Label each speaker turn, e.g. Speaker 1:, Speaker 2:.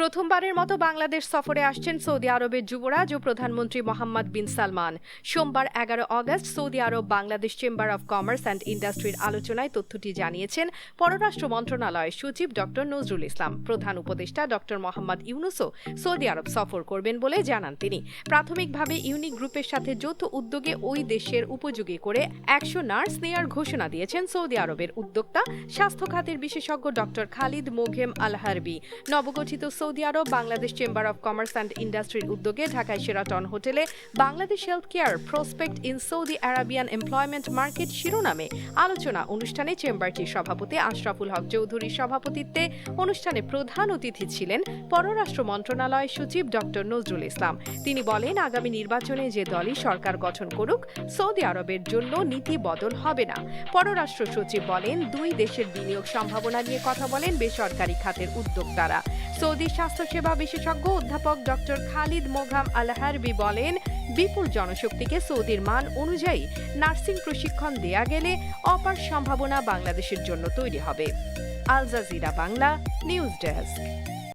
Speaker 1: প্রথমবারের মতো বাংলাদেশ সফরে আসছেন সৌদি আরবের যুবরাজ ও প্রধানমন্ত্রী মোহাম্মদ বিন সালমান। সোমবার এগারো August Saudi Arab Bangladesh chamber of commerce and ইন্ডাস্ট্রির আলোচনায় তথ্যটি জানিয়েছেন পররাষ্ট্র মন্ত্রণালয়ের সচিব ড নজরুল ইসলাম। প্রধান উপদেষ্টা ড মোহাম্মদ ইউনুসও সৌদি আরব সফর করবেন বলে জানান তিনি। প্রাথমিকভাবে ইউনিক গ্রুপের সাথে যৌথ উদ্যোগে ওই দেশের উপযোগী করে একশো নার্স নেয়ার ঘোষণা দিয়েছেন সৌদি আরবের উদ্যোক্তা। স্বাস্থ্য খাতের বিশেষজ্ঞ ড খালিদ মোঘেম আলহারবি। নবগঠিত Saudi Arab, Bangladesh chamber of commerce and ইন্ডাস্ট্রির উদ্যোগে ঢাকায় সেরাটন হোটেলে Bangladesh health care prospect in Saudi Arabian employment market শিরোনামে আলোচনা অনুষ্ঠানে চেম্বারটির সভাপতি আশরাফুল হক চৌধুরীর সভাপতিত্বে অনুষ্ঠানে প্রধান অতিথি ছিলেন পররাষ্ট্র মন্ত্রণালয় সচিব ডক্টর নজরুল ইসলাম। তিনি বলেন, আগামী নির্বাচনে যে দলই সরকার গঠন করুক, সৌদি আরবের জন্য নীতি বদল হবে না। পররাষ্ট্র সচিব বলেন, দুই দেশের বিনিয়োগ সম্ভাবনা নিয়ে কথা বলেন বেসরকারি খাতের উদ্যোক্তারা। সৌদি স্বাস্থ্যসেবা বিশেষজ্ঞ অধ্যাপক ডক্টর খালিদ মোঘাম আলহারবি বলেন, বিপুল জনশক্তিকে সৌদির মান অনুযায়ী নার্সিং প্রশিক্ষণ দেয়া গেলে অপার সম্ভাবনা বাংলাদেশের জন্য তৈরি হবে। Al Jazeera Bangla, news desk.